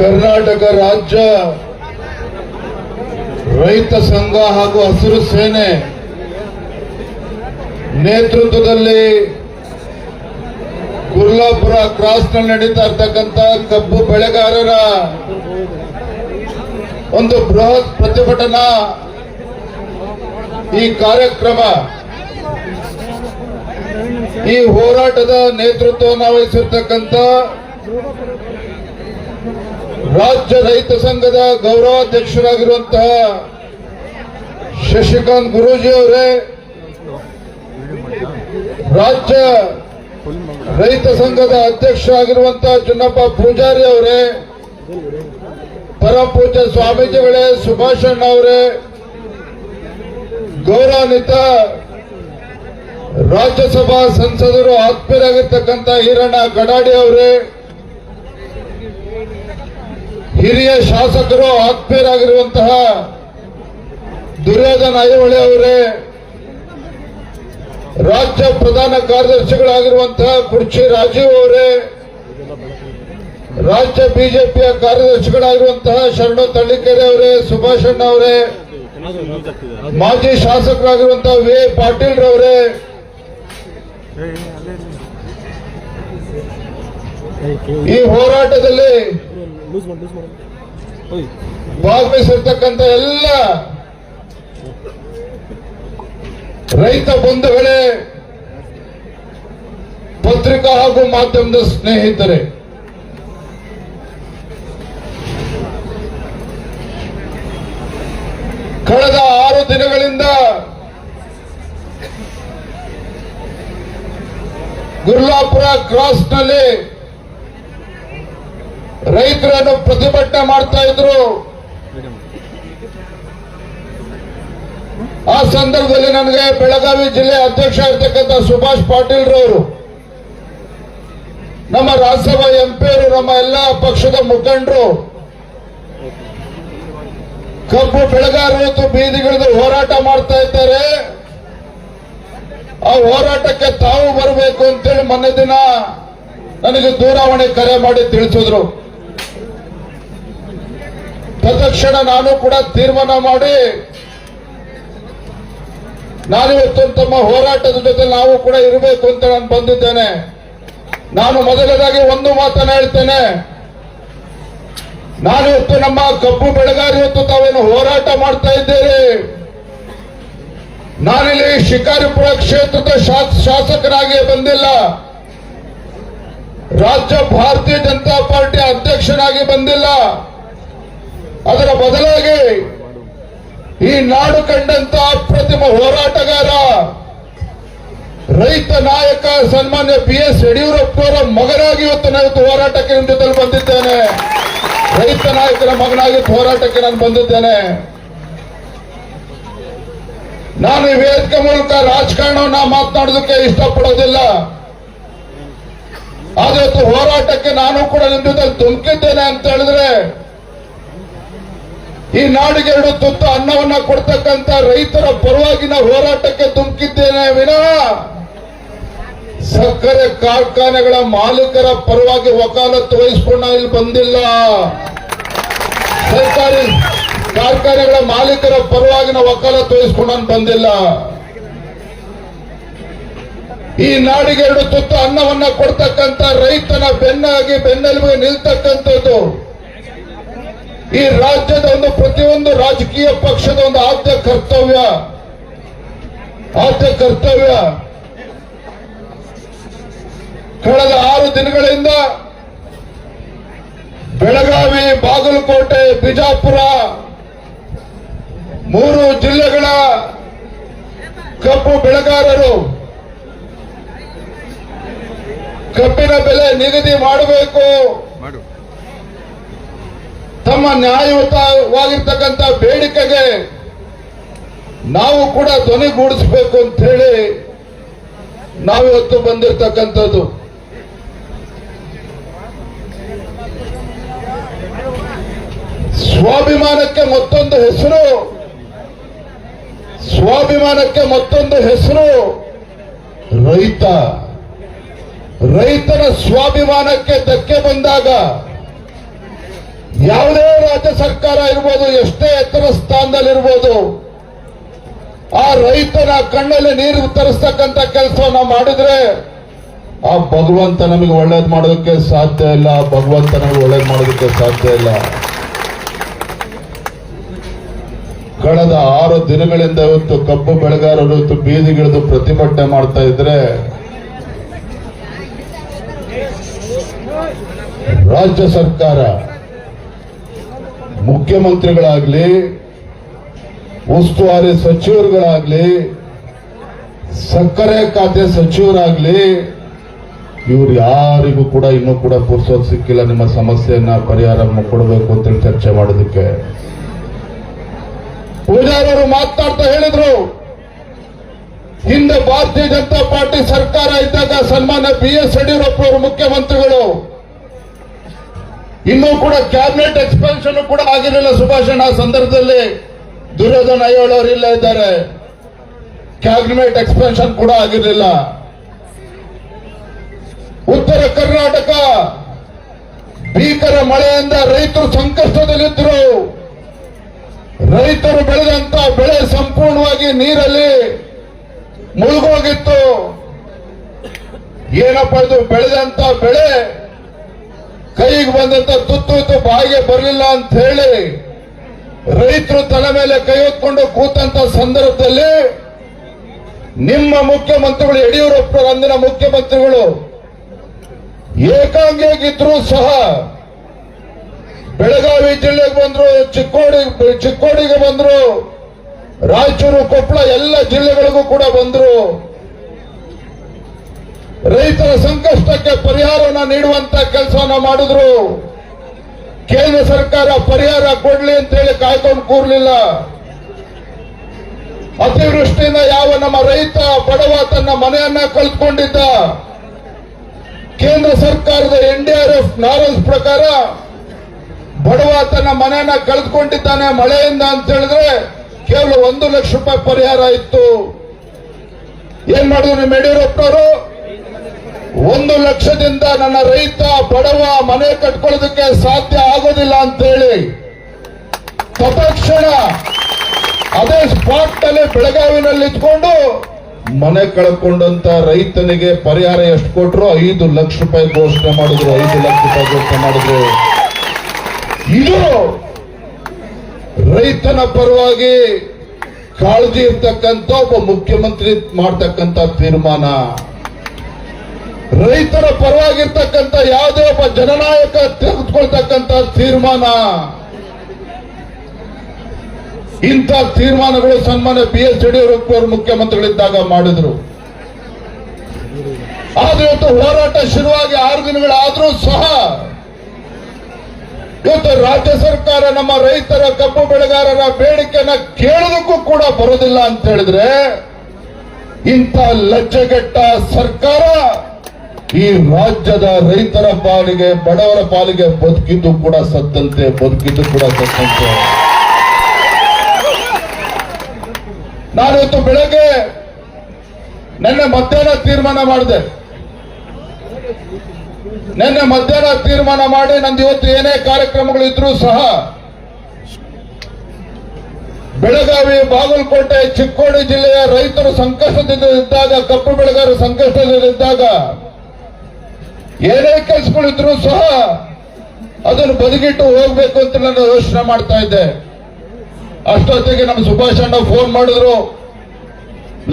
ಕರ್ನಾಟಕ ರಾಜ್ಯ ರೈತ ಸಂಘ ಹಾಗೂ ಹಸಿರು ಸೇನೆ ನೇತೃತ್ವದಲ್ಲಿ ಕುರ್ಲಾಪುರ ಕ್ರಾಸ್ನಲ್ಲಿ ನಡೀತಾ ಇರ್ತಕ್ಕಂಥ ಕಬ್ಬು ಬೆಳೆಗಾರರ ಒಂದು ಬೃಹತ್ ಪ್ರತಿಭಟನಾ ಈ ಕಾರ್ಯಕ್ರಮ. ಈ ಹೋರಾಟದ ನೇತೃತ್ವವನ್ನು ವಹಿಸಿರ್ತಕ್ಕಂಥ ರಾಜ್ಯ ರೈತ ಸಂಘದ ಗೌರವಾಧ್ಯಕ್ಷರಾಗಿರುವಂತಹ ಶಶಿಕಾಂತ್ ಗುರೂಜಿ ಅವರೇ, ರಾಜ್ಯ ರೈತ ಸಂಘದ ಅಧ್ಯಕ್ಷರಾಗಿರುವಂತಹ ಚುನ್ನಪ್ಪ ಪೂಜಾರಿ ಅವರೇ ಪರಮ ಪೂಜ್ಯ ಸ್ವಾಮೀಜಿಗಳೇ ಸುಭಾಷಣ್ಣ ಅವರೇ ಗೌರವಾನ್ವಿತ ರಾಜ್ಯಸಭಾ ಸಂಸದರು ಆತ್ಮೀಯರಾಗಿರ್ತಕ್ಕಂಥ ಹಿರಣ್ಣ ಗಡಾಡಿ ಅವರೇ ಹಿರಿಯ ಶಾಸಕರು ಆತ್ಮೀಯರಾಗಿರುವಂತಹ ದುರ್ಯೋಧನ ಐಹೊಳೆ ಅವರೇ, ರಾಜ್ಯ ಪ್ರಧಾನ ಕಾರ್ಯದರ್ಶಿಗಳಾಗಿರುವಂತಹ ಕುರ್ಚಿ ರಾಜೀವ್ ಅವರೇ, ರಾಜ್ಯ ಬಿಜೆಪಿಯ ಕಾರ್ಯದರ್ಶಿಗಳಾಗಿರುವಂತಹ ಶರಣು ತಳ್ಳಿಕೆರೆ ಅವರೇ ಸುಭಾಷಣ್ಣ ಅವರೇ, ಮಾಜಿ ಶಾಸಕರಾಗಿರುವಂತಹ ವಿ ಪಾಟೀಲ್ ರವರೇ, ಈ ಹೋರಾಟದಲ್ಲಿ ಲೂಸ್ ಮಾಡಿ ಲೂಸ್ ಮಾಡಿ ಓಯ್ ಭಾಗವಹಿಸಿರ್ತಕ್ಕಂಥ ಎಲ್ಲ ರೈತ ಬಂಧುಗಳೇ ಪತ್ರಿಕಾ ಹಾಗೂ ಮಾಧ್ಯಮದ ಸ್ನೇಹಿತರೆ ಕಳೆದ ಆರು ದಿನಗಳಿಂದ ಗುರ್ಲಾಪುರ ಕ್ರಾಸ್ನಲ್ಲಿ ರೈತರನ್ನು ಪ್ರತಿಭಟನೆ ಮಾಡ್ತಾ ಇದ್ರು. ಆ ಸಂದರ್ಭದಲ್ಲಿ ನನಗೆ ಬೆಳಗಾವಿ ಜಿಲ್ಲೆ ಅಧ್ಯಕ್ಷ ಇರ್ತಕ್ಕಂಥ ಸುಭಾಷ್ ಪಾಟೀಲ್ ರವರು, ನಮ್ಮ ರಾಜ್ಯಸಭಾ ಎಂಪಿಯರು ನಮ್ಮ ಎಲ್ಲ ಪಕ್ಷದ ಮುಖಂಡರು, ಕಬ್ಬು ಬೆಳಗಾವಿ ಮತ್ತು ಬೀದಿಗಿಳಿದು ಹೋರಾಟ ಮಾಡ್ತಾ ಇದ್ದಾರೆ. ಆ ಹೋರಾಟಕ್ಕೆ ತಾವು ಬರಬೇಕು ಅಂತೇಳಿ ಮೊನ್ನೆ ದಿನ ನನಗೆ ದೂರವಾಣಿ ಕರೆ ಮಾಡಿ ತಿಳಿಸಿದ್ರು. ತತ್ಕ್ಷಣ ನಾನು ಕೂಡ ತೀರ್ಮಾನ ಮಾಡಿ, ನಾನಿವತ್ತು ತಮ್ಮ ಹೋರಾಟದ ಜೊತೆ ನಾವು ಕೂಡ ಇರಬೇಕು ಅಂತ ನಾನು ಬಂದಿದ್ದೇನೆ. ನಾನು ಮೊದಲದಾಗಿ ಒಂದು ಮಾತನ್ನ ಹೇಳ್ತೇನೆ. ನಾನಿವತ್ತು ನಮ್ಮ ಕಬ್ಬು ಬೆಳೆಗಾರ ತಾವೇನು ಹೋರಾಟ ಮಾಡ್ತಾ ಇದ್ದೀರಿ. ನಾನಿಲ್ಲಿ ಶಿಕಾರಿಪುರ ಕ್ಷೇತ್ರದ ಶಾಸ್- ಶಾಸಕರಾಗಿ ಬಂದಿಲ್ಲ. ರಾಜ್ಯ ಭಾರತೀಯ ಜನತಾ ಪಾರ್ಟಿ ಅಧ್ಯಕ್ಷನಾಗಿ ಬಂದಿಲ್ಲ. ಅದರ ಬದಲಾಗಿ ಈ ನಾಡು ಕಂಡಂತ ಅಪ್ರತಿಮ ಹೋರಾಟಗಾರ, ರೈತ ನಾಯಕ ಸನ್ಮಾನ್ಯ ಬಿ ಎಸ್ ಯಡಿಯೂರಪ್ಪರ ಮಗನಾಗಿ ಇವತ್ತು ನಾನು ಹೋರಾಟಕ್ಕೆ ನಿಮ್ಮ ಬಂದಿದ್ದೇನೆ. ರೈತ ನಾಯಕರ ಮಗನಾಗಿ ಹೋರಾಟಕ್ಕೆ ನಾನು ಬಂದಿದ್ದೇನೆ. ನಾನು ಈ ವೇದಿಕೆ ಮೂಲಕ ರಾಜಕಾರಣವನ್ನ ಮಾತನಾಡೋದಕ್ಕೆ ಇಷ್ಟಪಡೋದಿಲ್ಲ. ಆದ್ರೆ ಹೋರಾಟಕ್ಕೆ ನಾನು ಕೂಡ ನಿಮ್ಮ ಜೊತೆ ಅಂತ ಹೇಳಿದ್ರೆ ಈ ನಾಡಿಗೆ ಎರಡು ತುತ್ತು ಅನ್ನವನ್ನ ಕೊಡ್ತಕ್ಕಂತ ರೈತರ ಪರವಾಗಿನ ಹೋರಾಟಕ್ಕೆ ಧುಮುಕಿದ್ದೇನೆ ವಿನ. ಸಕ್ಕರೆ ಕಾರ್ಖಾನೆಗಳ ಮಾಲೀಕರ ಪರವಾಗಿ ವಕಾಲತ್ತು ವಹಿಸ್ಕೊಂಡು ಇಲ್ಲಿ ಬಂದಿಲ್ಲ. ಸರ್ಕಾರಿ ಕಾರ್ಖಾನೆಗಳ ಮಾಲೀಕರ ಪರವಾಗಿನ ವಕಾಲತ್ತು ವಹಿಸ್ಕೊಂಡು ಬಂದಿಲ್ಲ. ಈ ನಾಡಿಗೆ ಎರಡು ತುತ್ತು ಅನ್ನವನ್ನ ಕೊಡ್ತಕ್ಕಂತ ರೈತನ ಬೆನ್ನಾಗಿ ಬೆನ್ನೆಲುಬಿಗೆ ನಿಲ್ತಕ್ಕಂಥದ್ದು. ಈ ರಾಜ್ಯದ ಒಂದು ಪ್ರತಿಯೊಂದು ರಾಜಕೀಯ ಪಕ್ಷದ ಒಂದು ಆದ್ಯ ಕರ್ತವ್ಯ ಆದ್ಯ ಕರ್ತವ್ಯ. ಕಳೆದ ಆರು ದಿನಗಳಿಂದ ಬೆಳಗಾವಿ, ಬಾಗಲಕೋಟೆ, ಬಿಜಾಪುರ, ಮೂರು ಜಿಲ್ಲೆಗಳ ಕಬ್ಬು ಬೆಳೆಗಾರರು ಕಬ್ಬಿನ ಬೆಲೆ ನಿಗದಿ ಮಾಡಬೇಕು. ತಮ್ಮ ನ್ಯಾಯಯುತವಾಗಿರ್ತಕ್ಕಂಥ ಬೇಡಿಕೆಗೆ ನಾವು ಕೂಡ ಧ್ವನಿಗೂಡಿಸಬೇಕು ಅಂತ ಹೇಳಿ ನಾವಿವತ್ತು ಬಂದಿರತಕ್ಕಂಥದ್ದು. ಸ್ವಾಭಿಮಾನಕ್ಕೆ ಮತ್ತೊಂದು ಹೆಸರು, ಸ್ವಾಭಿಮಾನಕ್ಕೆ ಮತ್ತೊಂದು ಹೆಸರು ರೈತ. ರೈತನ ಸ್ವಾಭಿಮಾನಕ್ಕೆ ಧಕ್ಕೆ ಬಂದಾಗ ಯಾವುದೇ ರಾಜ್ಯ ಸರ್ಕಾರ ಇರ್ಬೋದು, ಎಷ್ಟೇ ಎತ್ತರ ಸ್ಥಾನದಲ್ಲಿರ್ಬೋದು, ಆ ರೈತನ ಕಣ್ಣಲ್ಲಿ ನೀರು ತರಿಸ್ತಕ್ಕಂಥ ಕೆಲಸವನ್ನ ಮಾಡಿದ್ರೆ ಆ ಭಗವಂತ ನಮಗೆ ಒಳ್ಳೇದು ಮಾಡೋದಕ್ಕೆ ಸಾಧ್ಯ ಇಲ್ಲ, ಭಗವಂತ ನಮಗೆ ಒಳ್ಳೇದು ಮಾಡೋದಕ್ಕೆ ಸಾಧ್ಯ ಇಲ್ಲ. ಕಳೆದ ಆರು ದಿನಗಳಿಂದ ಇವತ್ತು ಕಬ್ಬು ಬೆಳೆಗಾರರು ಇವತ್ತು ಬೀದಿಗಿಳಿದು ಪ್ರತಿಭಟನೆ ಮಾಡ್ತಾ ಇದ್ರೆ, ರಾಜ್ಯ ಸರ್ಕಾರ ಮುಖ್ಯಮಂತ್ರಿಗಳಾಗ್ಲಿ, ಉಸ್ತುವಾರಿ ಸಚಿವರುಗಳಾಗ್ಲಿ, ಸಕ್ಕರೆ ಖಾತೆ ಸಚಿವರಾಗ್ಲಿ, ಇವ್ರು ಯಾರಿಗೂ ಕೂಡ ಇನ್ನೂ ಕೂಡ ಪುರ್ಸೋದ್ ಸಿಕ್ಕಿಲ್ಲ, ನಿಮ್ಮ ಸಮಸ್ಯೆಯನ್ನ ಪರಿಹಾರ ಕೊಡಬೇಕು ಅಂತೇಳಿ ಚರ್ಚೆ ಮಾಡೋದಕ್ಕೆ. ಪೂಜಾರವರು ಮಾತಾಡ್ತಾ ಹೇಳಿದ್ರು, ಹಿಂದೆ ಭಾರತೀಯ ಜನತಾ ಪಾರ್ಟಿ ಸರ್ಕಾರ ಇದ್ದಾಗ ಸನ್ಮಾನ್ಯ ಬಿ ಎಸ್ ಯಡಿಯೂರಪ್ಪ ಅವರು ಮುಖ್ಯಮಂತ್ರಿಗಳು ಇನ್ನೂ ಕೂಡ ಕ್ಯಾಬಿನೆಟ್ ಎಕ್ಸ್ಪೆನ್ಷನ್ ಕೂಡ ಆಗಿರಲಿಲ್ಲ ಸುಭಾಷಣ ಸಂದರ್ಭದಲ್ಲಿ. ದುರ್ಯೋಧನ ಅಯ್ಯೋಳ ಅವರು ಇಲ್ಲ ಇದ್ದಾರೆ. ಕ್ಯಾಬಿನೆಟ್ ಎಕ್ಸ್ಪೆನ್ಷನ್ ಕೂಡ ಆಗಿರಲಿಲ್ಲ. ಉತ್ತರ ಕರ್ನಾಟಕ ಭೀಕರ ಮಳೆಯಿಂದ ರೈತರು ಸಂಕಷ್ಟದಲ್ಲಿದ್ದರು ರೈತರು ಬೆಳೆದಂತ ಬೆಳೆ ಸಂಪೂರ್ಣವಾಗಿ ನೀರಲ್ಲಿ ಮುಳುಗೋಗಿತ್ತು. ಏನಪ್ಪ ಇದು ಬೆಳೆದಂತ ಬೆಳೆ? ಕೈಗೆ ಬಂದಂತ ತುತ್ತು ಬಾಯಿಗೆ ಬರಲಿಲ್ಲ ಅಂತ ಹೇಳಿ ರೈತರು ತಲೆ ಮೇಲೆ ಕೈ ಹೊತ್ಕೊಂಡು ಕೂತಂತ ಸಂದರ್ಭದಲ್ಲಿ ನಿಮ್ಮ ಮುಖ್ಯಮಂತ್ರಿಗಳು, ಯಡಿಯೂರಪ್ಪ ಅಂದಿನ ಮುಖ್ಯಮಂತ್ರಿಗಳು ಏಕಾಂಗಿಯಾಗಿದ್ರು ಸಹ ಬೆಳಗಾವಿ ಜಿಲ್ಲೆಗೆ ಬಂದ್ರು, ಚಿಕ್ಕೋಡಿ, ಚಿಕ್ಕೋಡಿಗೆ ಬಂದ್ರು, ರಾಯಚೂರು, ಕೊಪ್ಪಳ ಎಲ್ಲ ಜಿಲ್ಲೆಗಳಿಗೂ ಕೂಡ ಬಂದ್ರು. ರೈತರ ಸಂಕಷ್ಟಕ್ಕೆ ಪರಿಹಾರವನ್ನ ನೀಡುವಂತ ಕೆಲಸವನ್ನ ಮಾಡಿದ್ರು. ಕೇಂದ್ರ ಸರ್ಕಾರ ಪರಿಹಾರ ಕೊಡ್ಲಿ ಅಂತ ಹೇಳಿ ಕಾಯ್ಕೊಂಡು ಕೂರ್ಲಿಲ್ಲ. ಅತಿವೃಷ್ಟಿಯಿಂದ ಯಾವ ನಮ್ಮ ರೈತ ಬಡವ ತನ್ನ ಮನೆಯನ್ನ ಕಳ್ಕೊಂಡಿದ್ದ. ಕೇಂದ್ರ ಸರ್ಕಾರದ ಎನ್ಡಿಆರ್ಎಫ್ ನಾರಲ್ಸ್ ಪ್ರಕಾರ ಬಡವ ತನ್ನ ಮನೆಯನ್ನ ಕಳೆದುಕೊಂಡಿದ್ದಾನೆ ಮಳೆಯಿಂದ ಅಂತ ಹೇಳಿದ್ರೆ ಕೇವಲ ಒಂದು ಲಕ್ಷ ರೂಪಾಯಿ ಪರಿಹಾರ ಇತ್ತು. ಏನ್ ಮಾಡಿದ್ರು ನಿಮ್ಮ ಯಡಿಯೂರಪ್ಪನವರು? ಒಂದು ಲಕ್ಷದಿಂದ ನನ್ನ ರೈತ, ಬಡವ, ಮನೆ ಕಟ್ಕೊಳ್ಳೋದಕ್ಕೆ ಸಾಧ್ಯ ಆಗೋದಿಲ್ಲ ಅಂತ ಹೇಳಿ ತತ್ಕ್ಷಣ ಅದೇ ಸ್ಪಾಟ್ನಲ್ಲಿ ಬೆಳಗಾವಿನಲ್ಲಿ ಇದ್ಕೊಂಡು ಮನೆ ಕಳ್ಕೊಂಡಂತ ರೈತನಿಗೆ ಪರಿಹಾರ ಎಷ್ಟು ಕೊಟ್ಟರು ಐದು ಲಕ್ಷ ರೂಪಾಯಿ ಘೋಷಣೆ ಮಾಡಿದ್ರು, ಐದು ಲಕ್ಷ ರೂಪಾಯಿ ಘೋಷಣೆ ಮಾಡಿದ್ರು. ಇದು ರೈತನ ಪರವಾಗಿ ಕಾಳಜಿ ಇರ್ತಕ್ಕಂಥ ಒಬ್ಬ ಮುಖ್ಯಮಂತ್ರಿ ಮಾಡ್ತಕ್ಕಂಥ ತೀರ್ಮಾನ. ರೈತರ ಪರವಾಗಿರ್ತಕ್ಕಂಥ ಯಾವುದೇ ಒಬ್ಬ ಜನನಾಯಕ ತೆಗೆದುಕೊಳ್ತಕ್ಕಂಥ ತೀರ್ಮಾನ. ಇಂಥ ತೀರ್ಮಾನಗಳು ಸನ್ಮಾನ್ಯ ಬಿ ಎಸ್ ಯಡಿಯೂರಪ್ಪ ಅವರು ಮುಖ್ಯಮಂತ್ರಿಗಳಿದ್ದಾಗ ಮಾಡಿದ್ರು. ಆದ್ರೆ ಇವತ್ತು ಹೋರಾಟ ಶುರುವಾಗಿ ಆರು ದಿನಗಳಾದ್ರೂ ಸಹ ಇವತ್ತು ರಾಜ್ಯ ಸರ್ಕಾರ ನಮ್ಮ ರೈತರ ಕಬ್ಬು ಬೆಳೆಗಾರರ ಬೇಡಿಕೆನ ಕೇಳೋದಕ್ಕೂ ಕೂಡ ಬರೋದಿಲ್ಲ ಅಂತ ಹೇಳಿದ್ರೆ ಇಂಥ ಲಜ್ಜೆಗೆಟ್ಟ ಸರ್ಕಾರ ಈ ರಾಜ್ಯದ ರೈತರ ಪಾಲಿಗೆ, ಬಡವರ ಪಾಲಿಗೆ ಬದುಕಿದ್ದು ಕೂಡ ಸತ್ತಂತೆ, ಬದುಕಿದ್ದು ಕೂಡ ಸತ್ತಂತೆ. ನಾನಿವತ್ತು ಬೆಳಗ್ಗೆ ನಿನ್ನೆ ಮಧ್ಯಾಹ್ನ ತೀರ್ಮಾನ ಮಾಡಿದೆ. ನಿನ್ನೆ ಮಧ್ಯಾಹ್ನ ತೀರ್ಮಾನ ಮಾಡಿ ನಂದು ಇವತ್ತು ಏನೇ ಕಾರ್ಯಕ್ರಮಗಳು ಇದ್ರೂ ಸಹ ಬೆಳಗಾವಿ, ಬಾಗಲಕೋಟೆ, ಚಿಕ್ಕೋಡಿ ಜಿಲ್ಲೆಯ ರೈತರು ಸಂಕಷ್ಟದಿಂದ ಇದ್ದಾಗ, ಕಪ್ಪು ಬೆಳೆಗಾರರು ಸಂಕಷ್ಟದಲ್ಲಿದ್ದಾಗ ಏನೇ ಕೆಲಸಗಳಿದ್ರು ಸಹ ಅದನ್ನು ಬದಿಗಿಟ್ಟು ಹೋಗ್ಬೇಕು ಅಂತ ನಾನು ಯೋಚನೆ ಮಾಡ್ತಾ ಇದ್ದೆ. ಅಷ್ಟೊತ್ತಿಗೆ ನಮ್ಮ ಸುಭಾಷ್ ಅಣ್ಣ ಫೋನ್ ಮಾಡಿದ್ರು.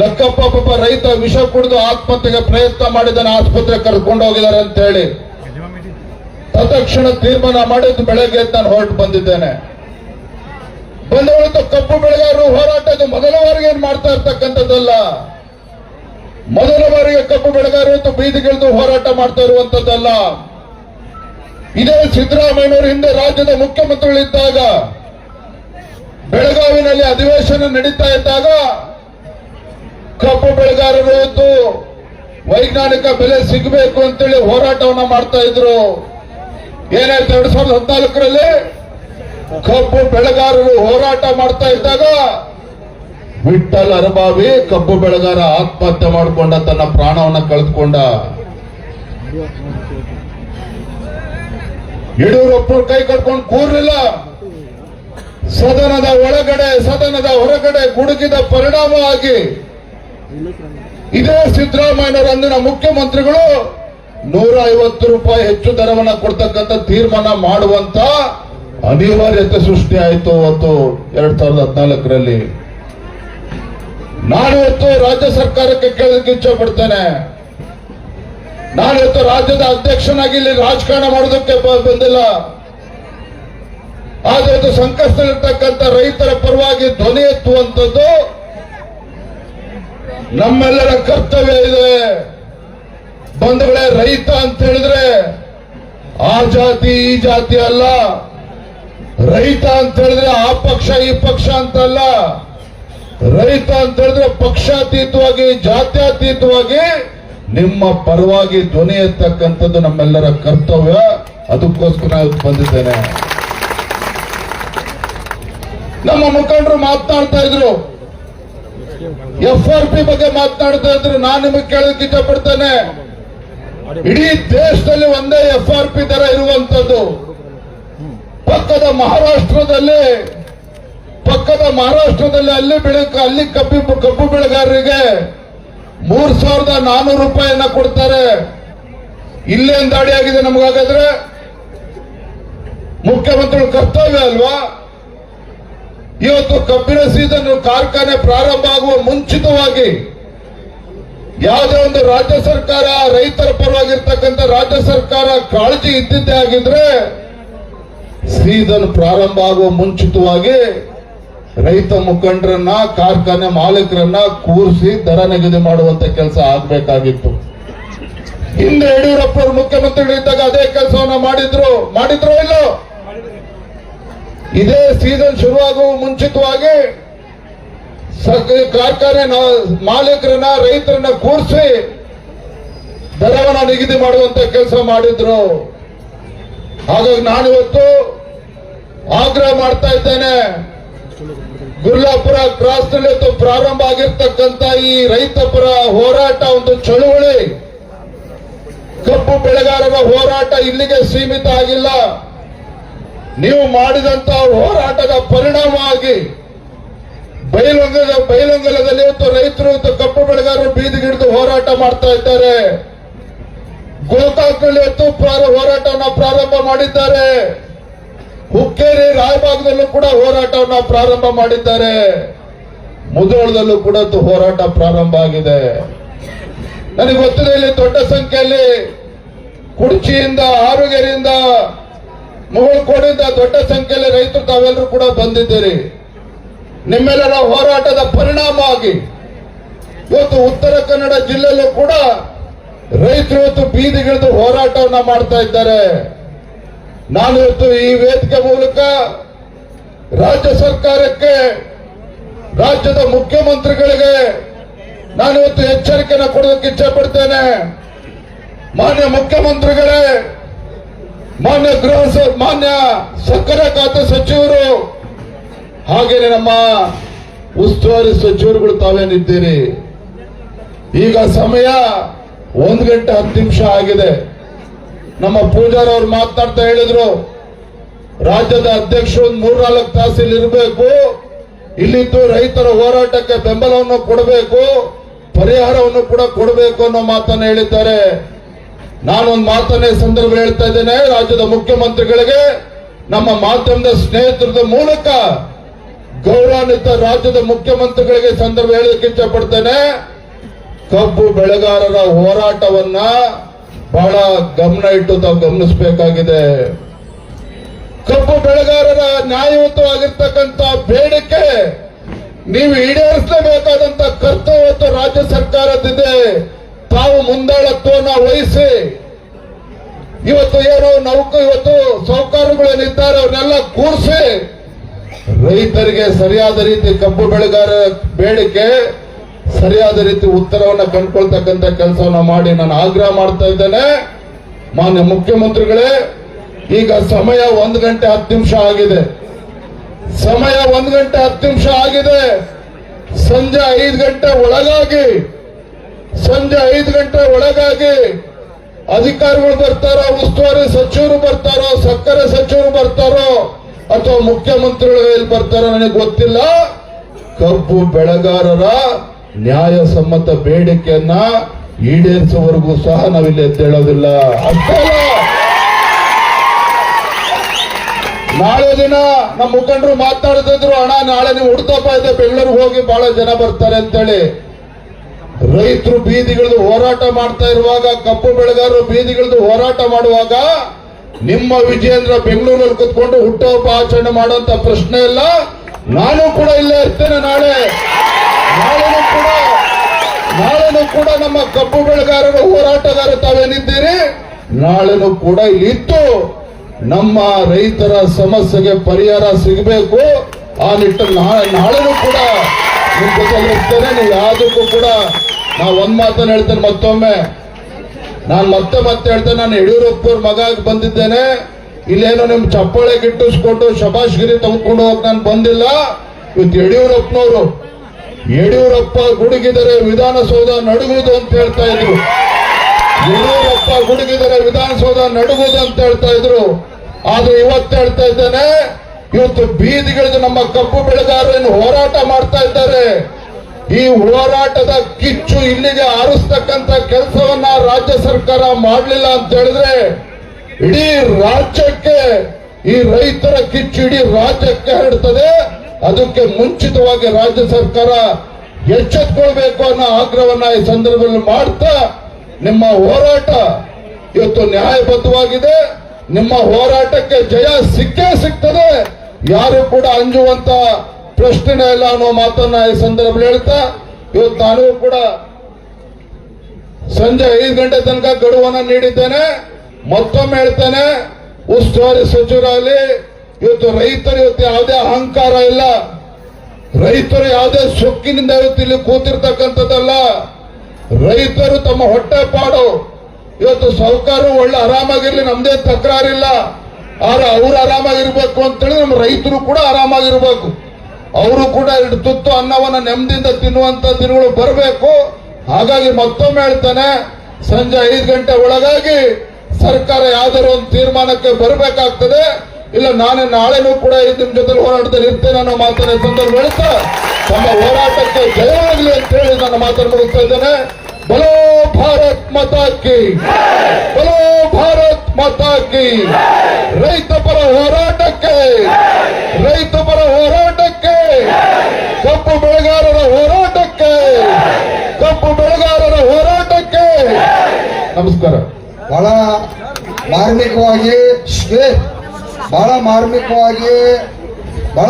ಲಕ್ಕಪ್ಪ ಪಾಪ ರೈತ ವಿಷ ಕುಡಿದು ಆತ್ಮಹತ್ಯೆಗೆ ಪ್ರಯತ್ನ ಮಾಡಿದ್ದಾನೆ ಆಸ್ಪತ್ರೆ ಕರ್ಕೊಂಡು ಹೋಗಿದ್ದಾರೆ ಅಂತ ಹೇಳಿ. ತತ್ಕ್ಷಣ ತೀರ್ಮಾನ ಮಾಡಿದ್ದು ಬೆಳಗ್ಗೆ ನಾನು ಹೊರಟು ಬಂದಿದ್ದೇನೆ. ಬಂದ ಹೊರತು ಕಪ್ಪು ಬೆಳೆಗಾರರು ಹೋರಾಟ ಮೊದಲವರೆಗೆ ಮೊದಲ ಬಾರಿಗೆ ಏನ್ ಮಾಡ್ತಾ ಇರ್ತಕ್ಕಂಥದ್ದಲ್ಲ. ಮೊದಲ ಬಾರಿಗೆ ಕಬ್ಬು ಬೆಳೆಗಾರರು ಬೀದಿಗಿಳಿದು ಹೋರಾಟ ಮಾಡ್ತಾ ಇರುವಂತದ್ದಲ್ಲ. ಇದೇ ಸಿದ್ದರಾಮಯ್ಯನವರು ಹಿಂದೆ ರಾಜ್ಯದ ಮುಖ್ಯಮಂತ್ರಿಗಳಿದ್ದಾಗ, ಬೆಳಗಾವಿನಲ್ಲಿ ಅಧಿವೇಶನ ನಡೀತಾ ಇದ್ದಾಗ ಕಬ್ಬು ಬೆಳೆಗಾರರು ವೈಜ್ಞಾನಿಕ ಬೆಲೆ ಸಿಗಬೇಕು ಅಂತೇಳಿ ಹೋರಾಟವನ್ನ ಮಾಡ್ತಾ ಇದ್ರು. ಏನಾಯ್ತು ಎರಡ್ ಸಾವಿರದ ಹದಿನಾಲ್ಕರಲ್ಲಿ ಕಬ್ಬು ಬೆಳೆಗಾರರು ಹೋರಾಟ ಮಾಡ್ತಾ ಇದ್ದಾಗ ವಿಠಲ್ ಅರಬಾವಿ ಕಬ್ಬು ಬೆಳೆಗಾರ ಆತ್ಮಹತ್ಯೆ ಮಾಡಿಕೊಂಡ ತನ್ನ ಪ್ರಾಣವನ್ನ ಕಳೆದುಕೊಂಡ. ಯಡಿಯೂರಪ್ಪ ಕೈ ಕಟ್ಕೊಂಡು ಕೂರ್ಲಿಲ್ಲ. ಸದನದ ಒಳಗಡೆ, ಸದನದ ಹೊರಗಡೆ ಗುಡುಗಿದ ಪರಿಣಾಮವಾಗಿ ಇದೇ ಸಿದ್ದರಾಮಯ್ಯನವರು ಅಂದಿನ ಮುಖ್ಯಮಂತ್ರಿಗಳು ನೂರ ಐವತ್ತು ರೂಪಾಯಿ ಹೆಚ್ಚು ದರವನ್ನ ಕೊಡ್ತಕ್ಕಂಥ ತೀರ್ಮಾನ ಮಾಡುವಂತ ಅನಿವಾರ್ಯತೆ ಸೃಷ್ಟಿ ಆಯಿತು ಅವತ್ತು ಎರಡ್ ಸಾವಿರದ ಹದಿನಾಲ್ಕರಲ್ಲಿ. ನಾನಿವತ್ತು ರಾಜ್ಯ ಸರ್ಕಾರಕ್ಕೆ ಕೇಳಲಿಕ್ಕೆ ಇಚ್ಛೆ ಪಡ್ತೇನೆ. ನಾನಿವತ್ತು ರಾಜ್ಯದ ಅಧ್ಯಕ್ಷನಾಗಿ ಇಲ್ಲಿ ರಾಜಕಾರಣ ಮಾಡೋದಕ್ಕೆ ಬಂದಿಲ್ಲ. ಆದ್ರೆ ಇದು ಸಂಕಷ್ಟದಲ್ಲಿರ್ತಕ್ಕಂಥ ರೈತರ ಪರವಾಗಿ ಧ್ವನಿ ಎತ್ತುವಂಥದ್ದು ನಮ್ಮೆಲ್ಲರ ಕರ್ತವ್ಯ ಇದೆ. ಬಂಧುಗಳೇ, ರೈತ ಅಂತ ಹೇಳಿದ್ರೆ ಆ ಜಾತಿ, ಈ ಜಾತಿ ಅಲ್ಲ. ರೈತ ಅಂತ ಹೇಳಿದ್ರೆ ಆ ಪಕ್ಷ, ಈ ಪಕ್ಷ ಅಂತಲ್ಲ. ರೈತ ಅಂತ ಹೇಳಿದ್ರೆ ಪಕ್ಷಾತೀತವಾಗಿ, ಜಾತ್ಯಾತೀತವಾಗಿ ನಿಮ್ಮ ಪರವಾಗಿ ಧ್ವನಿ ಎತ್ತಕ್ಕಂಥದ್ದು ನಮ್ಮೆಲ್ಲರ ಕರ್ತವ್ಯ. ಅದಕ್ಕೋಸ್ಕರ ಬಂದಿದ್ದೇನೆ. ನಮ್ಮ ಮುಖಂಡರು ಮಾತನಾಡ್ತಾ ಇದ್ರು. ಎಫ್ ಆರ್ ಪಿ ಬಗ್ಗೆ ಮಾತನಾಡ್ತಾ ಇದ್ರು. ನಾನು ನಿಮಗೆ ಕೇಳೋದಕ್ಕೆ ಇಷ್ಟಪಡ್ತೇನೆ. ಇಡೀ ದೇಶದಲ್ಲಿ ಒಂದೇ ಎಫ್ ಆರ್ ಪಿ ದರ ಇರುವಂತದ್ದು ಪಕ್ಕದ ಮಹಾರಾಷ್ಟ್ರದಲ್ಲಿ ಪಕ್ಕದ ಮಹಾರಾಷ್ಟ್ರದಲ್ಲಿ ಅಲ್ಲಿ ಬೆಳೆ ಅಲ್ಲಿ ಕಬ್ಬಿ ಕಬ್ಬು ಬೆಳೆಗಾರರಿಗೆ ಮೂರ್ ಸಾವಿರದ ನಾನೂರು ರೂಪಾಯಿಯನ್ನ ಕೊಡ್ತಾರೆ. ಇಲ್ಲೇನ್ ದಾಡಿ ಆಗಿದೆ ನಮಗಾಗಾದ್ರೆ? ಮುಖ್ಯಮಂತ್ರಿಗಳ ಕರ್ತವ್ಯ ಅಲ್ವಾ? ಇವತ್ತು ಕಬ್ಬಿನ ಸೀಸನ್ ಕಾರ್ಖಾನೆ ಪ್ರಾರಂಭ ಆಗುವ ಮುಂಚಿತವಾಗಿ ಯಾವುದೇ ಒಂದು ರಾಜ್ಯ ಸರ್ಕಾರ, ರೈತರ ಪರವಾಗಿರ್ತಕ್ಕಂಥ ರಾಜ್ಯ ಸರ್ಕಾರ ಕಾಳಜಿ ಇದ್ದಿದ್ದೇ ಆಗಿದ್ರೆ ಸೀಸನ್ ಪ್ರಾರಂಭ ಆಗುವ ಮುಂಚಿತವಾಗಿ ರೈತ ಮುಖಂಡರನ್ನ, ಕಾರ್ಖಾನೆ ಮಾಲೀಕರನ್ನ ಕೂರಿಸಿ ದರ ನಿಗದಿ ಮಾಡುವಂತ ಕೆಲಸ ಆಗ್ಬೇಕಾಗಿತ್ತು. ಹಿಂದೆ ಯಡಿಯೂರಪ್ಪ ಅವರು ಮುಖ್ಯಮಂತ್ರಿಗಳಿದ್ದಾಗ ಅದೇ ಕೆಲಸವನ್ನ ಮಾಡಿದ್ರು. ಮಾಡಿದ್ರು ಇಲ್ಲೋ? ಇದೇ ಸೀಸನ್ ಶುರುವಾಗುವ ಮುಂಚಿತವಾಗಿ ಕಾರ್ಖಾನೆ ಮಾಲೀಕರನ್ನ, ರೈತರನ್ನ ಕೂರಿಸಿ ದರವನ್ನ ನಿಗದಿ ಮಾಡುವಂತ ಕೆಲಸ ಮಾಡಿದ್ರು. ಹಾಗಾಗಿ ನಾನಿವತ್ತು ಆಗ್ರಹ ಮಾಡ್ತಾ ಇದ್ದೇನೆ. ಗುರ್ಲಾಪುರ ಕ್ರಾಸ್ನಲ್ಲಿ ಪ್ರಾರಂಭ ಆಗಿರ್ತಕ್ಕಂಥ ಈ ರೈತಪರ ಹೋರಾಟ ಒಂದು ಚಳುವಳಿ. ಕಬ್ಬು ಬೆಳೆಗಾರರ ಹೋರಾಟ ಇಲ್ಲಿಗೆ ಸೀಮಿತ ಆಗಿಲ್ಲ. ನೀವು ಮಾಡಿದಂತ ಹೋರಾಟದ ಪರಿಣಾಮವಾಗಿ ಬೈಲೊಂಗಲ ಬೈಲೊಂಗಲದಲ್ಲಿ ಇವತ್ತು ರೈತರು ಇವತ್ತು ಕಬ್ಬು ಬೆಳೆಗಾರರು ಬೀದಿಗಿಡಿದು ಹೋರಾಟ ಮಾಡ್ತಾ ಇದ್ದಾರೆ. ಗೋಕಾಕ್ನಲ್ಲಿ ಇವತ್ತು ಹೋರಾಟವನ್ನ ಪ್ರಾರಂಭ ಮಾಡಿದ್ದಾರೆ. ಹುಕ್ಕೇರಿ ರಾಯಬಾಗದಲ್ಲೂ ಕೂಡ ಹೋರಾಟವನ್ನ ಪ್ರಾರಂಭ ಮಾಡಿದ್ದಾರೆ. ಮುಧೋಳದಲ್ಲೂ ಕೂಡ ಹೋರಾಟ ಪ್ರಾರಂಭ ಆಗಿದೆ. ನನಗೆ ಗೊತ್ತಿದೆ ಇಲ್ಲಿ ದೊಡ್ಡ ಸಂಖ್ಯೆಯಲ್ಲಿ ಕುರ್ಚಿಯಿಂದ ಆರುಗೆರೆಯಿಂದ, ಮುಗುಳ್ಕೋಡಿಂದ ದೊಡ್ಡ ಸಂಖ್ಯೆಯಲ್ಲಿ ರೈತರು ತಾವೆಲ್ಲರೂ ಕೂಡ ಬಂದಿದ್ದೀರಿ. ನಿಮ್ಮೆಲ್ಲರ ಹೋರಾಟದ ಪರಿಣಾಮ ಆಗಿ ಇವತ್ತು ಉತ್ತರ ಕನ್ನಡ ಜಿಲ್ಲೆಯಲ್ಲೂ ಕೂಡ ರೈತರು ಇವತ್ತು ಬೀದಿಗಿಳಿದು ಹೋರಾಟವನ್ನ ಮಾಡ್ತಾ ನಾನು ಇವತ್ತು ಈ ವೇದಿಕೆ ಮೂಲಕ ರಾಜ್ಯ ಸರ್ಕಾರಕ್ಕೆ, ರಾಜ್ಯದ ಮುಖ್ಯಮಂತ್ರಿಗಳಿಗೆ ನಾನು ಇವತ್ತು ಎಚ್ಚರಿಕೆಯನ್ನು ಕೊಡೋದಕ್ಕೆ ಇಚ್ಛೆ ಪಡ್ತೇನೆ ಮಾನ್ಯ ಮುಖ್ಯಮಂತ್ರಿಗಳೇ, ಮಾನ್ಯ ಗೃಹ ಮಾನ್ಯ ಸಕ್ಕರೆ ಖಾತೆ ಸಚಿವರು, ಹಾಗೇನೆ ನಮ್ಮ ಉಸ್ತುವಾರಿ ಸಚಿವರುಗಳು ತಾವೇನಿದ್ದೀರಿ. ಈಗ ಸಮಯ ಒಂದು ಗಂಟೆ ಹತ್ತು ನಿಮಿಷ ಆಗಿದೆ. ನಮ್ಮ ಪೂಜಾರ ಅವ್ರು ಮಾತಾಡ್ತಾ ಹೇಳಿದ್ರು, ರಾಜ್ಯದ ಅಧ್ಯಕ್ಷರು ಒಂದು ಮೂರ್ನಾಲ್ಕು ತಾಸು ಇಲ್ಲಿ ಇರಬೇಕು, ಇಲ್ಲಿದ್ದು ರೈತರ ಹೋರಾಟಕ್ಕೆ ಬೆಂಬಲವನ್ನು ಕೊಡಬೇಕು, ಪರಿಹಾರವನ್ನು ಕೂಡ ಕೊಡಬೇಕು ಅನ್ನೋ ಮಾತನ್ನು ಹೇಳಿದ್ದಾರೆ. ನಾನೊಂದು ಮಾತನ್ನೇ ಸಂದರ್ಭ ಹೇಳ್ತಾ ಇದ್ದೇನೆ, ರಾಜ್ಯದ ಮುಖ್ಯಮಂತ್ರಿಗಳಿಗೆ ನಮ್ಮ ಮಾಧ್ಯಮದ ಸ್ನೇಹಿತರದ ಮೂಲಕ ಗೌರವಾನ್ವಿತ ರಾಜ್ಯದ ಮುಖ್ಯಮಂತ್ರಿಗಳಿಗೆ ಸಂದರ್ಭ ಹೇಳಲಿಕ್ಕೆ ಇಚ್ಛೆ ಪಡ್ತೇನೆ ಕಬ್ಬು ಬೆಳೆಗಾರರ ಹೋರಾಟವನ್ನ ಬಹಳ ಗಮನ ಇಟ್ಟು ತಾವು ಗಮನಿಸಬೇಕಾಗಿದೆ. ಕಬ್ಬು ಬೆಳೆಗಾರರ ನ್ಯಾಯಯುತವಾಗಿರ್ತಕ್ಕಂಥ ಬೇಡಿಕೆ ನೀವು ಈಡೇರಿಸಲೇಬೇಕಾದಂತ ಕರ್ತವ್ಯ ರಾಜ್ಯ ಸರ್ಕಾರದಿದೆ ತಾವು ಮುಂದಾಳತ್ವವನ್ನು ವಹಿಸಿ. ಇವತ್ತು ಏನು ನೌಕ ಇವತ್ತು ಸೌಕರ್ಯಗಳೇನಿದ್ದಾರೆ ಅವ್ರನ್ನೆಲ್ಲ ಕೂರಿಸಿ. ರೈತರಿಗೆ ಸರಿಯಾದ ರೀತಿ ಕಬ್ಬು ಬೆಳೆಗಾರ ಬೇಡಿಕೆ ಸರಿಯಾದ ರೀತಿ ಉತ್ತರವನ್ನ ಕಂಡುಕೊಳ್ತಕ್ಕಂತ ಕೆಲಸವನ್ನ ಮಾಡಿ ನಾನು ಆಗ್ರಹ ಮಾಡ್ತಾ ಇದ್ದೇನೆ. ಮಾನ್ಯ ಮುಖ್ಯಮಂತ್ರಿಗಳೇ, ಈಗ ಸಮಯ ಒಂದು ಗಂಟೆ ಹತ್ತು ನಿಮಿಷ ಆಗಿದೆ. ಸಮಯ ಒಂದು ಗಂಟೆ ಹತ್ತು ನಿಮಿಷ ಆಗಿದೆ. ಸಂಜೆ ಐದು ಗಂಟೆ ಒಳಗಾಗಿ, ಸಂಜೆ ಐದು ಗಂಟೆ ಒಳಗಾಗಿ ಅಧಿಕಾರಿಗಳು ಬರ್ತಾರೋ, ಉಸ್ತುವಾರಿ ಸಚಿವರು ಬರ್ತಾರೋ, ಸಕ್ಕರೆ ಸಚಿವರು ಬರ್ತಾರೋ, ಅಥವಾ ಮುಖ್ಯಮಂತ್ರಿಗಳು ಎಲ್ಲಿ ಬರ್ತಾರೋ ನನಗೆ ಗೊತ್ತಿಲ್ಲ. ಕಬ್ಬು ಬೆಳೆಗಾರರ ನ್ಯಾಯಸಮ್ಮತ ಬೇಡಿಕೆಯನ್ನ ಈಡೇರಿಸುವವರೆಗೂ ಸಹ ನಾವಿಲ್ಲಿ ಎದ್ದೇಳೋದಿಲ್ಲ. ನಾಳೆ ದಿನ ನಮ್ಮ ಮುಖಂಡರು ಮಾತಾಡ್ತಿದ್ರು ಅಣ್ಣ, ನಾಳೆ ನೀವು ಹುಡ್ತಪ್ಪ ಇದೆ, ಬೆಂಗಳೂರಿಗೆ ಹೋಗಿ ಬಹಳ ಜನ ಬರ್ತಾರೆ ಅಂತೇಳಿ. ರೈತರು ಬೀದಿಗಳದು ಹೋರಾಟ ಮಾಡ್ತಾ ಇರುವಾಗ, ಕಪ್ಪು ಬೆಳೆಗಾರರು ಬೀದಿಗಳದು ಹೋರಾಟ ಮಾಡುವಾಗ, ನಿಮ್ಮ ವಿಜಯೇಂದ್ರ ಬೆಂಗಳೂರಲ್ಲಿ ಕುತ್ಕೊಂಡು ಹುಟ್ಟುಹಬ್ಬ ಆಚರಣೆ ಮಾಡುವಂತ ಪ್ರಶ್ನೆ ಇಲ್ಲ. ನಾನು ಕೂಡ ಇಲ್ಲೇ ಇರ್ತೇನೆ ನಾಳೆ. ನಾಳೆನೂ ಕೂಡ ನಾಳೆನೂ ಕೂಡ ನಮ್ಮ ಕಬ್ಬು ಬೆಳೆಗಾರರು ಹೋರಾಟಗಾರರು ತಾವೇನಿದ್ದೀರಿ? ನಾಳೆನೂ ಕೂಡ ಇಲ್ಲಿ ಇದ್ದು ನಮ್ಮ ರೈತರ ಸಮಸ್ಯೆಗೆ ಪರಿಹಾರ ಸಿಗಬೇಕು. ಆ ನಿಟ್ಟಿನಲ್ಲಿ ನಾಳೆ ನಾಳೆನೂ ಕೂಡ ನಿಮ್ಮ ಜೊತೆ ಇರ್ತೇನೆ. ನೀವು ಯಾವುದಕ್ಕೂ ಕೂಡ ನಾವು ಒಂದ್ ಮಾತನ್ನು ಹೇಳ್ತೇನೆ ಮತ್ತೊಮ್ಮೆ. ನಾನು ಮತ್ತೆ ಮತ್ತೆ ಹೇಳ್ತೇನೆ, ನಾನು ಯಡಿಯೂರಪ್ಪವ್ರ ಮಗ ಆಗಿ ಬಂದಿದ್ದೇನೆ. ಇಲ್ಲೇನೋ ನಿಮ್ ಚಪ್ಪಾಳೆ ಗಿಟ್ಟಿಸ್ಕೊಂಡು ಶಬಾಷ್ಗಿರಿ ತಂದ್ಕೊಂಡು ಹೋಗಕ್ ನಾನು ಬಂದಿಲ್ಲ. ಇವತ್ತು ಯಡಿಯೂರಪ್ಪನವರು ಯಡಿಯೂರಪ್ಪ ಗುಡುಗಿದರೆ ವಿಧಾನಸೌಧ ನಡುಗುವುದು ಅಂತ ಹೇಳ್ತಾ ಇದ್ರು. ಯಡಿಯೂರಪ್ಪ ಗುಡುಗಿದರೆ ವಿಧಾನಸೌಧ ನಡುಗುವುದು ಅಂತ ಹೇಳ್ತಾ ಇದ್ರು. ಆದ್ರೆ ಇವತ್ತು ಹೇಳ್ತಾ ಇದ್ದೇನೆ, ಇವತ್ತು ಬೀದಿಗಿಳಿದು ನಮ್ಮ ಕಬ್ಬು ಬೆಳೆಗಾರರನ್ನು ಹೋರಾಟ ಮಾಡ್ತಾ ಇದ್ದಾರೆ. ಈ ಹೋರಾಟದ ಕಿಚ್ಚು ಇಲ್ಲಿಗೆ ಆರಿಸ್ತಕ್ಕಂತ ಕೆಲಸವನ್ನ ರಾಜ್ಯ ಸರ್ಕಾರ ಮಾಡಲಿಲ್ಲ ಅಂತ ಹೇಳಿದ್ರೆ ಇಡೀ ರಾಜ್ಯಕ್ಕೆ, ಈ ರೈತರ ಕಿಚ್ಚು ಇಡೀ ರಾಜ್ಯಕ್ಕೆ ಹರಡ್ತದೆ. ಅದಕ್ಕೆ ಮುಂಚಿತವಾಗಿ ರಾಜ್ಯ ಸರ್ಕಾರ ಎಚ್ಚೆತ್ಕೊಳ್ಬೇಕು ಅನ್ನೋ ಆಗ್ರಹವನ್ನ ಈ ಸಂದರ್ಭದಲ್ಲಿ ಮಾಡ್ತಾ ನಿಮ್ಮ ಹೋರಾಟ ಇವತ್ತು ನ್ಯಾಯಬದ್ಧವಾಗಿದೆ. ನಿಮ್ಮ ಹೋರಾಟಕ್ಕೆ ಜಯ ಸಿಕ್ಕೇ ಸಿಗ್ತದೆ. ಯಾರು ಕೂಡ ಅಂಜುವಂತ ಪ್ರಶ್ನೆ ಇಲ್ಲ ಅನ್ನೋ ಮಾತನ್ನ ಈ ಸಂದರ್ಭದಲ್ಲಿ ಹೇಳ್ತಾ, ಇವತ್ತು ನಾನು ಕೂಡ ಸಂಜೆ ಐದು ಗಂಟೆ ತನಕ ಗಡುವನ್ನ ನೀಡಿದ್ದೇನೆ. ಮತ್ತೊಮ್ಮೆ ಹೇಳ್ತೇನೆ, ಉಸ್ತುವಾರಿ ಸಚಿವರಾಗಲಿ ಇವತ್ತು ರೈತರು ಇವತ್ತು ಯಾವುದೇ ಅಹಂಕಾರ ಇಲ್ಲ. ರೈತರು ಯಾವುದೇ ಸೊಕ್ಕಿನಿಂದ ಇವತ್ತು ಇಲ್ಲಿ ಕೂತಿರ್ತಕ್ಕಂಥದ್ದಲ್ಲ. ರೈತರು ತಮ್ಮ ಹೊಟ್ಟೆ ಪಾಡು. ಇವತ್ತು ಸೌಕರ್ಯ ಒಳ್ಳೆ ಆರಾಮಾಗಿರ್ಲಿ, ನಮ್ದೇ ತಕರಾರಿಲ್ಲ. ಆದ್ರೆ ಅವ್ರು ಆರಾಮಾಗಿರ್ಬೇಕು ಅಂತೇಳಿ ನಮ್ಮ ರೈತರು ಕೂಡ ಆರಾಮಾಗಿರ್ಬೇಕು. ಅವರು ಕೂಡ ಎರಡು ತುತ್ತು ಅನ್ನವನ್ನ ನೆಮ್ಮದಿಯಿಂದ ತಿನ್ನುವಂತ ದಿನಗಳು ಬರಬೇಕು. ಹಾಗಾಗಿ ಮತ್ತೊಮ್ಮೆ ಹೇಳ್ತಾನೆ, ಸಂಜೆ ಐದು ಗಂಟೆ ಒಳಗಾಗಿ ಸರ್ಕಾರ ಯಾವ್ದಾದ್ರು ಒಂದು ತೀರ್ಮಾನಕ್ಕೆ ಬರಬೇಕಾಗ್ತದೆ. ಇಲ್ಲ, ನಾನು ನಾಳೆನೂ ಕೂಡ ನಿಮ್ ಜೊತೆ ಹೋರಾಟದಲ್ಲಿ ಇರ್ತೇನೆ ಅನ್ನೋ ಮಾತನ್ನ ಸಂದರ್ಭ ಹೇಳ್ತಾ ತಮ್ಮ ಹೋರಾಟಕ್ಕೆ ಜಯವಾಗಲಿ ಅಂತ ಹೇಳಿ ನನ್ನ ಮಾತನ್ನು ಮುಗಿಸ್ತಾ ಇದ್ದೇನೆ. ಬಲೋ ಭಾರತ್ ಮತಾಕಿ ಬಲೋ ಭಾರತ್ ಮತಾಕಿ ರೈತ ಪರ ಹೋರಾಟಕ್ಕೆ, ರೈತ ಪರ ಹೋರಾಟಕ್ಕೆ, ಕಪ್ಪು ಬೆಳೆಗಾರರ ಹೋರಾಟಕ್ಕೆ, ಕಪ್ಪು ಬೆಳೆಗಾರರ ಹೋರಾಟಕ್ಕೆ. ನಮಸ್ಕಾರ. ಬಹಳ ಮಾರ್ಮಿಕವಾಗಿ ಶ್ವೇ ಬಹಳ ಮಾರ್ಮಿಕವಾಗಿ ಬಹಳ